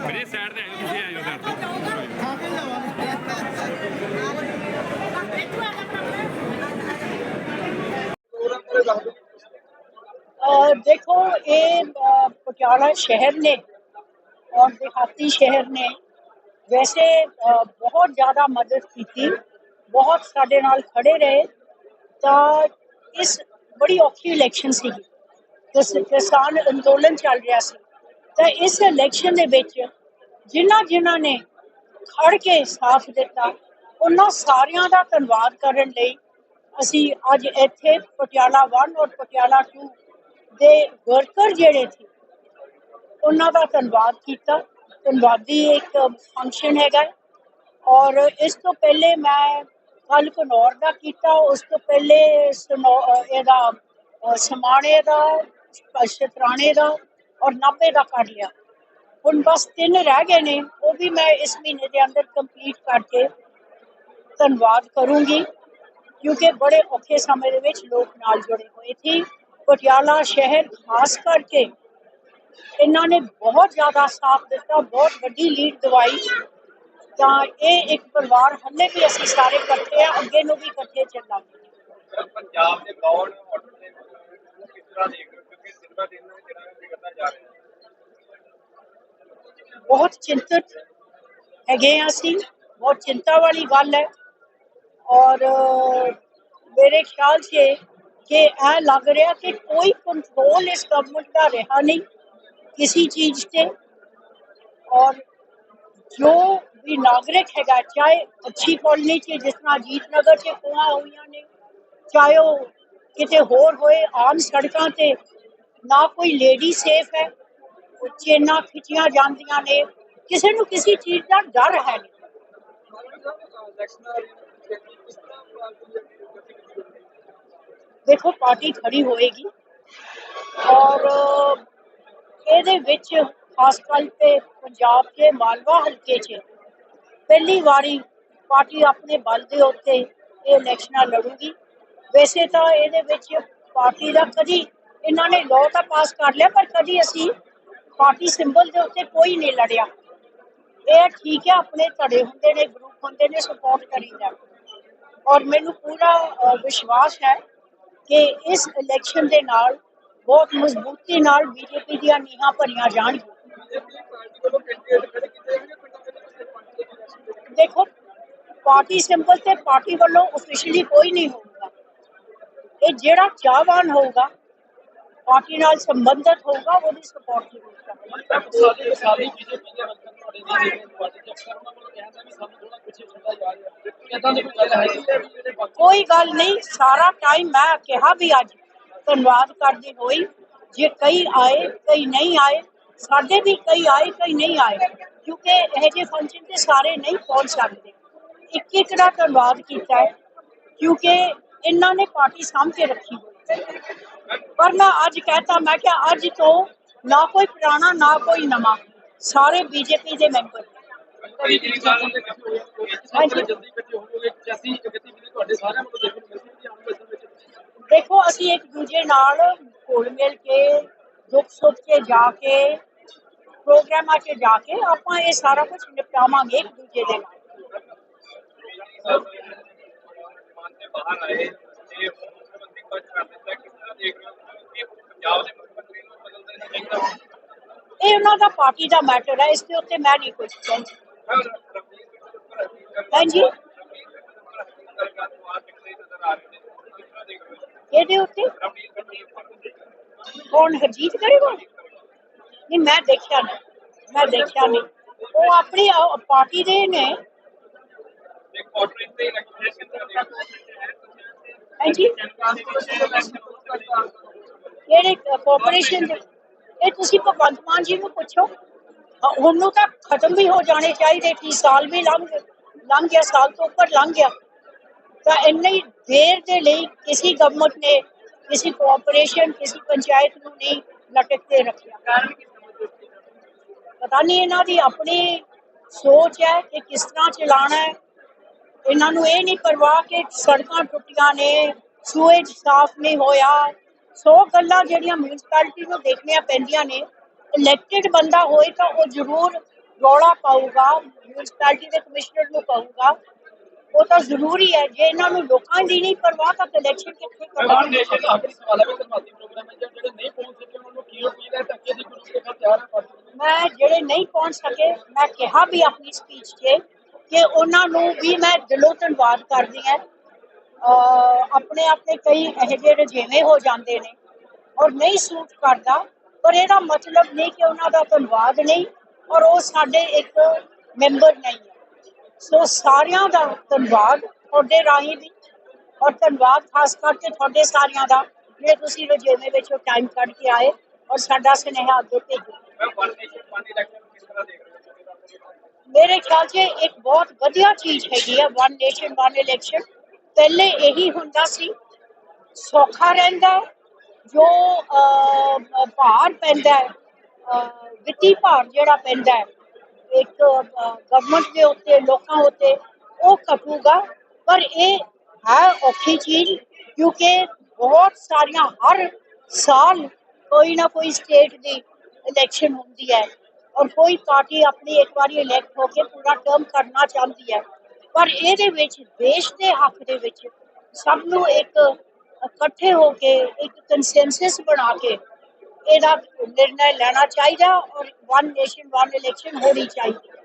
ਮੇਰੇ ਸਾਈਡ ਤੇ ਆਇਓ ਤੁਸੀਂ ਆਇਓ ਸਾਈਡ ਤੇ ਅਹ ਦੇਖੋ ਇਹ ਅਹ, ਪਟਿਆਲਾ ਸ਼ਹਿਰ ਨੇ ਔਰ ਦਿਹਾਤੀ ਸ਼ਹਿਰ ਨੇ ਵੈਸੇ ਅਹ, ਬਹੁਤ ਜ਼ਿਆਦਾ ਮਦਦ ਕੀਤੀ ਬਹੁਤ ਸਾਡੇ ਨਾਲ ਖੜੇ ਰਹੇ ਤਾਂ ਇਸ ਬੜੀ ਔਖੀ ਇਲੈਕਸ਼ਨ ਸੀਗੀ। ਕਿਸ ਕਿਸਾਨ ਅੰਦੋਲਨ ਚੱਲ ਰਿਹਾ ਸੀ। ਤਾਂ ਇਸ ਇਲੈਕਸ਼ਨ ਦੇ ਵਿੱਚ ਜਿਨ੍ਹਾਂ ਜਿਨ੍ਹਾਂ ਨੇ ਖੜ ਕੇ ਸਾਥ ਦਿੱਤਾ, ਉਹਨਾਂ ਸਾਰਿਆਂ ਦਾ ਧੰਨਵਾਦ ਕਰਨ ਲਈ ਅਸੀਂ ਅੱਜ ਇੱਥੇ ਪਟਿਆਲਾ 1 ਔਰ ਪਟਿਆਲਾ 2 ਦੇ ਵਰਕਰ ਜਿਹੜੇ ਸੀ, ਉਹਨਾਂ ਦਾ ਧੰਨਵਾਦ ਕੀਤਾ। ਧੰਨਵਾਦੀ ਇੱਕ ਫੰਕਸ਼ਨ ਹੈਗਾ ਔਰ ਇਸ ਤੋਂ ਪਹਿਲੇ ਮੈਂ ਕੱਲ ਘਨੌਰ ਦਾ ਕੀਤਾ, ਉਸ ਤੋਂ ਪਹਿਲੇ ਇਹਦਾ ਸਮਾਣੇ ਦਾ ਸ਼ਤਰਾਣੇ ਦਾ ਔਰ ਨਾਭੇ ਦਾ ਕਰ ਲਿਆ। ਹੁਣ ਬਸ ਤਿੰਨ ਰਹਿ ਗਏ ਨੇ, ਉਹ ਵੀ ਮੈਂ ਇਸ ਮਹੀਨੇ ਦੇ ਅੰਦਰ ਕੰਪਲੀਟ ਕਰਕੇ ਧੰਨਵਾਦ ਕਰੂੰਗੀ, ਕਿਉਂਕਿ ਬੜੇ ਔਖੇ ਸਮੇਂ ਦੇ ਵਿੱਚ ਲੋਕ ਨਾਲ ਜੁੜੇ ਹੋਏ ਸੀ। ਪਟਿਆਲਾ ਸ਼ਹਿਰ, ਖਾਸ ਕਰਕੇ ਇਹਨਾਂ ਨੇ ਬਹੁਤ ਜ਼ਿਆਦਾ ਸਾਥ ਦਿੱਤਾ, ਬਹੁਤ ਵੱਡੀ ਲੀਡ ਦਵਾਈ ਤਾਂ ਇਹ ਇੱਕ ਪਰਿਵਾਰ ਹੱਲੇ ਵੀ ਅਸੀਂ ਸਾਰੇ ਇਕੱਠੇ ਆ ਅੱਗੇ ਨੂੰ ਵੀ ਇਕੱਠੇ ਚੱਲਾਂਗੇ। ਪੰਜਾਬ ਦੇ ਗੌਰ ਆਰਡਰ ਦੇ ਨੂੰ ਕਿਸ ਤਰ੍ਹਾਂ ਦੇਖ ਰਹੇ ਕਿਉਂਕਿ ਦਿਨ ਬ ਦਿਨ ਜਿਹੜਾ ਵਿਗੜਦਾ ਜਾ ਰਿਹਾ। ਬਹੁਤ ਚਿੰਤਤ ਹੈਗੇ ਹਾਂ ਅਸੀਂ ਬਹੁਤ ਚਿੰਤਾ ਵਾਲੀ ਗੱਲ ਹੈ। ਔਰ ਮੇਰੇ ਖਿਆਲ 'ਚ ਕਿ ਇਹ ਲੱਗ ਰਿਹਾ ਕਿ ਕੋਈ ਕੰਟਰੋਲ ਇਸ ਗਵਰਨਮੈਂਟ ਦਾ ਰਿਹਾ ਨਹੀਂ ਕਿਸੇ ਚੀਜ਼ ਤੇ। ਔਰ ਜੋ ਵੀ ਨਾਗਰਿਕ ਹੈਗਾ, ਚਾਹੇ ਅੱਛੀ ਕਾਲਨੀ 'ਚ ਜਿਸ ਤਰ੍ਹਾਂ ਅਜੀਤ ਨਗਰ 'ਚ ਖੋਹਾਂ ਹੋਈਆਂ ਨੇ, ਚਾਹੇ ਉਹ ਕਿਤੇ ਹੋਰ ਹੋਏ, ਆਮ ਸੜਕਾਂ ਤੇ, ਨਾ ਕੋਈ ਲੇਡੀ ਸੇਫ ਹੈ, ਚੇਨਾਂ ਖਿੱਚੀਆਂ ਜਾਂਦੀਆਂ ਨੇ, ਕਿਸੇ ਨੂੰ ਕਿਸੇ ਚੀਜ਼ ਦਾ ਡਰ ਹੈ ਨਹੀਂ। ਦੇਖੋ, ਪਾਰਟੀ ਖੜੀ ਹੋਏਗੀ ਔਰ ਇਹਦੇ ਵਿੱਚ ਖਾਸ ਕਰ ਤੇ ਪੰਜਾਬ ਦੇ ਮਾਲਵਾ ਹਲਕੇ 'ਚ ਪਹਿਲੀ ਵਾਰੀ ਪਾਰਟੀ ਆਪਣੇ ਬਲ ਦੇ ਉੱਤੇ ਇਹ ਇਲੈਕਸ਼ਨਾਂ ਲੜੂਗੀ। ਵੈਸੇ ਤਾਂ ਇਹਦੇ ਵਿੱਚ ਪਾਰਟੀ ਦਾ ਕਦੀ ਇਹਨਾਂ ਨੇ ਲਾਅ ਤਾਂ ਪਾਸ ਕਰ ਲਿਆ, ਪਰ ਕਦੀ ਅਸੀਂ ਪਾਰਟੀ ਸਿੰਬਲ ਦੇ ਉੱਤੇ ਕੋਈ ਨਹੀਂ ਲੜਿਆ। ਇਹ ਠੀਕ ਹੈ, ਆਪਣੇ ਧੜੇ ਹੁੰਦੇ ਨੇ ਗਰੁੱਪ ਹੁੰਦੇ ਨੇ ਸਪੋਰਟ ਕਰੀਦਾ ਔਰ ਮੈਨੂੰ ਪੂਰਾ ਵਿਸ਼ਵਾਸ ਹੈ ਕਿ ਇਸ ਇਲੈਕਸ਼ਨ ਦੇ ਨਾਲ ਬਹੁਤ ਮਜ਼ਬੂਤੀ ਨਾਲ ਬੀਜੇਪੀ ਦੀਆਂ ਨੀਹਾਂ ਭਰੀਆਂ ਜਾਣਗੀਆਂ। ਦੇਖੋ ਪਾਰਟੀ ਸਿੰਬਲ ਤੇ ਪਾਰਟੀ ਵੱਲੋਂ ਅਫੀਸ਼ੀਅਲੀ ਕੋਈ ਨਹੀਂ ਹੋਊਗਾ ਇਹ ਜਿਹੜਾ ਚਾਹਵਾਨ ਹੋਊਗਾ ਪਾਰਟੀ ਨਾਲ ਸੰਬੰਧਿਤ ਹੋਊਗਾ ਉਹਦੀ ਸਪੋਰਟ ਜ਼ਰੂਰ ਕਰਾਂਗੇ ਸਾਰੀ ਬੀਜੇਪੀ ਦੇ ਵਰਕਰ ਤੁਹਾਡੇ ਨਹੀਂ ਜਿਹੜੇ ਪਾਰਟੀ ਚ ਅਕਸਰ ਉਹਨਾਂ ਕੋਲ ਕਹਿੰਦਾ ਵੀ ਸਾਨੂੰ ਥੋੜਾ ਪਿੱਛੇ ਛੱਡਾ ਜਾ ਰਿਹਾ ਇਦਾਂ ਦੀ ਕੋਈ ਗੱਲ ਹੈ ਨਹੀਂ ਕਿ ਜਿਹੜੇ ਬਾਕੀ ਕੋਈ ਗੱਲ ਨਹੀਂ ਸਾਰਾ ਟਾਈਮ ਮੈਂ ਕਿਹਾ ਵੀ ਅੱਜ ਧੰਨਵਾਦ ਕਰਦੀ ਹੋਈ ਜੇ ਕਈ ਆਏ ਕਈ ਨਹੀਂ ਆਏ ਸਾਡੇ ਵੀ ਕਈ ਆਏ ਕਈ ਨਹੀਂ ਆਏ ਕਿਉਂਕਿ ਇਹ ਜਿਹੇ ਫੰਕਸ਼ਨ ਤੇ ਸਾਰੇ ਨਹੀਂ ਪਹੁੰਚ ਸਕਦੇ। ਇੱਕ ਇੱਕ ਦਾ ਧੰਨਵਾਦ ਕੀਤਾ ਹੈ ਕਿਉਂਕਿ ਇਹਨਾਂ ਨੇ ਪਾਰਟੀ ਸਾਂਭ ਕੇ ਰੱਖੀ। ਪਰ ਮੈਂ ਅੱਜ ਕਹਤਾ ਮੈਂ ਕਿ ਅੱਜ ਤੋਂ ਨਾ ਕੋਈ ਪੁਰਾਣਾ ਨਾ ਕੋਈ ਨਵਾਂ ਸਾਰੇ ਬੀਜੇਪੀ ਦੇ ਮੈਂਬਰ ਦੇਖੋ ਅਸੀਂ ਇੱਕ ਦੂਜੇ ਨਾਲ ਘੁਲ ਮਿਲ ਕੇ ਦੁੱਖ ਸੁੱਖ ਕੇ ਜਾ ਕੇ ਪ੍ਰੋਗਰਾਮਾਂ 'ਚ ਜਾ ਕੇ ਆਪਾਂ ਇਹ ਸਾਰਾ ਕੁਝ ਨਿਪਟਾਵਾਂਗੇ ਇੱਕ ਦੂਜੇ ਦੇ ਨਾਲ। ਬਾਹਰ ਆਏ ਤੇ ਮੁੱਖ ਮੰਤਰੀ ਪਦ ਕਰ ਦਿੱਤਾ ਕਿਸ ਤਰ੍ਹਾਂ ਦੇਖ ਰਹੇ ਹੋ? ਕਿ ਪੰਜਾਬ ਦੇ ਮੁੱਖ ਮੰਤਰੀ ਨੂੰ ਬਦਲਦੇ ਨਹੀਂ ਚਾਹੀਦਾ। ਇਹ ਉਹਨਾਂ ਦਾ ਪਾਰਟੀ ਦਾ ਮੈਟਰ ਹੈ ਇਸ ਦੇ ਉੱਤੇ ਮੈਂ ਨਹੀਂ ਕੁਝ ਕਹਿੰਦੀ ਹਾਂਜੀ। ਇਹਦੇ ਉੱਤੇ? ਕੌਣ ਹਰਜੀਤ ਕਰੇਗਾ ਨਹੀਂ ਮੈਂ ਦੇਖਿਆ ਨਹੀਂ। ਮੈਂ ਦੇਖਿਆ ਨਹੀਂ। ਉਹ ਆਪਣੀ ਪਾਰਟੀ ਦੇ ਨੇ। ਹਾਂਜੀ? ਕਿਹੜੇ ਕੋਆਪਰੇਸ਼ਨ ਇਹ ਤੁਸੀਂ ਭਗਵੰਤ ਮਾਨ ਜੀ ਨੂੰ ਪੁੱਛੋ। ਅ, ਤਾਂ ਖਤਮ ਵੀ ਹੋ ਜਾਣੇ ਚਾਹੀਦੇ ਸੀ ਸਾਲ ਵੀ ਲੰਘ ਲੰਘ ਗਿਆ ਸਾਲ ਤੋਂ ਉੱਪਰ ਲੰਘ ਗਿਆ। ਤਾਂ ਇੰਨੀ ਦੇਰ ਦੇ ਲਈ ਕਿਸੇ ਗਵਰਨਮੈਂਟ ਨੇ ਕਿਸੇ ਕੋਆਪਰੇਸ਼ਨ ਕਿਸੇ ਪੰਚਾਇਤ ਨੂੰ ਨਹੀਂ ਲਟਕ ਕੇ ਰੱਖਿਆ। ਪਤਾ ਨਹੀਂ ਇਹਨਾਂ ਦੀ ਆਪਣੀ ਸੋਚ ਹੈ ਕਿ ਕਿਸ ਤਰ੍ਹਾਂ ਚਲਾਣਾ ਹੈ। ਇਹਨਾਂ ਨੂੰ ਇਹ ਨਹੀਂ ਪਰਵਾਹ ਕਿ ਸੜਕਾਂ ਟੁੱਟੀਆਂ ਨੇ ਸੂਏਜ ਸਾਫ਼ ਨਹੀਂ ਹੋਇਆ। ਸੋ ਗੱਲਾਂ ਜਿਹੜੀਆਂ ਮਿਊਨਿਸਪੈਲਿਟੀ ਨੂੰ ਦੇਖਣੀਆਂ ਪੈਂਦੀਆਂ ਨੇ। ਇਲੈਕਟਿਡ ਬੰਦਾ ਹੋਏ ਤਾਂ ਉਹ ਜ਼ਰੂਰ ਰੌਲਾ ਪਾਊਗਾ ਮਿਊਨਿਸਪੈਲਿਟੀ ਦੇ ਕਮਿਸ਼ਨਰ ਨੂੰ ਕਹੂਗਾ। ਉਹ ਤਾਂ ਜ਼ਰੂਰੀ ਹੈ ਜੇ ਇਹਨਾਂ ਨੂੰ ਲੋਕਾਂ ਦੀ ਨਹੀਂ ਪਰਵਾਹ ਤਾਂ ਇਲੈਕਸ਼ਨ ਕਿੱਥੇ ਦਾ ਆਖਰੀ ਸਵਾਲ ਹੈ ਵੀ ਧਰਮਾਤੀ ਪ੍ਰੋਗਰਾਮ ਹੈ ਜਾਂ ਜਿਹੜੇ ਨਹੀਂ ਪਹੁੰਚ ਸਕੇ ਉਹਨਾਂ ਨੂੰ ਕੀ ਅਪੀਲ ਹੈ ਦੇ ਨਾਲ ਤਿਆਰ ਹੈ ਮੈਂ ਜਿਹੜੇ ਨਹੀਂ ਪਹੁੰਚ ਸਕੇ ਮੈਂ ਕਿਹਾ ਵੀ ਆਪਣੀ ਸਪੀਚ 'ਚ ਕਿ ਉਹਨਾਂ ਨੂੰ ਵੀ ਮੈਂ ਦਿਲੋਂ ਧੰਨਵਾਦ ਕਰਦੀ ਹਾਂ। ਆਪਣੇ ਆਪਣੇ ਕਈ ਇਹੋ ਜਿਹੇ ਰਜੇਵੇਂ ਹੋ ਜਾਂਦੇ ਨੇ ਔਰ ਨਹੀਂ ਸੂਟ ਕਰਦਾ ਪਰ ਇਹਦਾ ਮਤਲਬ ਨਹੀਂ ਕਿ ਉਹਨਾਂ ਦਾ ਧੰਨਵਾਦ ਨਹੀਂ ਔਰ ਉਹ ਸਾਡੇ ਇੱਕ ਮੈਂਬਰ ਨਹੀਂ। ਹੈ ਸੋ ਸਾਰਿਆਂ ਦਾ ਧੰਨਵਾਦ ਤੁਹਾਡੇ ਰਾਹੀਂ ਵੀ ਔਰ ਧੰਨਵਾਦ ਖਾਸ ਕਰਕੇ ਤੁਹਾਡੇ ਸਾਰਿਆਂ ਦਾ ਜਿਹੜੇ ਤੁਸੀਂ ਰਜੇਵੇਂ ਵਿੱਚੋਂ ਟਾਈਮ ਕੱਢ ਕੇ ਆਏ ਔਰ ਸਾਡਾ ਸੁਨੇਹਾ ਅੱਗੇ ਭੇਜੋ ਮੇਰੇ ਖਿਆਲ 'ਚ ਇੱਕ ਬਹੁਤ ਵਧੀਆ ਚੀਜ਼ ਹੈਗੀ ਆ ਵਨ ਨੇਸ਼ਨ ਵਨ ਇਲੈਕਸ਼ਨ। ਪਹਿਲੇ ਇਹੀ ਹੁੰਦਾ ਸੀ ਸੌਖਾ ਰਹਿੰਦਾ। ਜੋ ਭਾਰ ਪੈਂਦਾ ਹੈ ਵਿੱਤੀ ਭਾਰ ਜਿਹੜਾ ਪੈਂਦਾ ਹੈ ਇੱਕ ਗਵਰਨਮੈਂਟ ਦੇ ਉੱਤੇ, ਲੋਕਾਂ ਉੱਤੇ ਉਹ ਘਟੂਗਾ। ਪਰ ਇਹ ਹੈ ਔਖੀ ਚੀਜ਼, ਕਿਉਂਕਿ ਬਹੁਤ ਸਾਰੀਆਂ ਹਰ ਸਾਲ ਕੋਈ ਨਾ ਕੋਈ ਸਟੇਟ ਦੀ ਇਲੈਕਸ਼ਨ ਹੁੰਦੀ ਹੈ ਔਰ ਕੋਈ ਪਾਰਟੀ ਆਪਣੀ ਇੱਕ ਵਾਰੀ ਇਲੈਕਟ ਹੋ ਕੇ ਪੂਰਾ ਟਰਮ ਕਰਨਾ ਚਾਹੁੰਦੀ ਹੈ। ਪਰ ਇਹਦੇ ਵਿੱਚ, ਦੇਸ਼ ਦੇ ਹੱਕ ਦੇ ਵਿੱਚ ਸਭ ਨੂੰ ਇੱਕ ਇਕੱਠੇ ਹੋ ਕੇ, ਇੱਕ ਕੰਸੈਂਸਸ ਬਣਾ ਕੇ ਇਹਦਾ ਨਿਰਣਾ ਲੈਣਾ ਚਾਹੀਦਾ ਔਰ ਵਨ ਨੇਸ਼ਨ ਵਨ ਇਲੈਕਸ਼ਨ ਹੋਣੀ ਚਾਹੀਦੀ ਹੈ।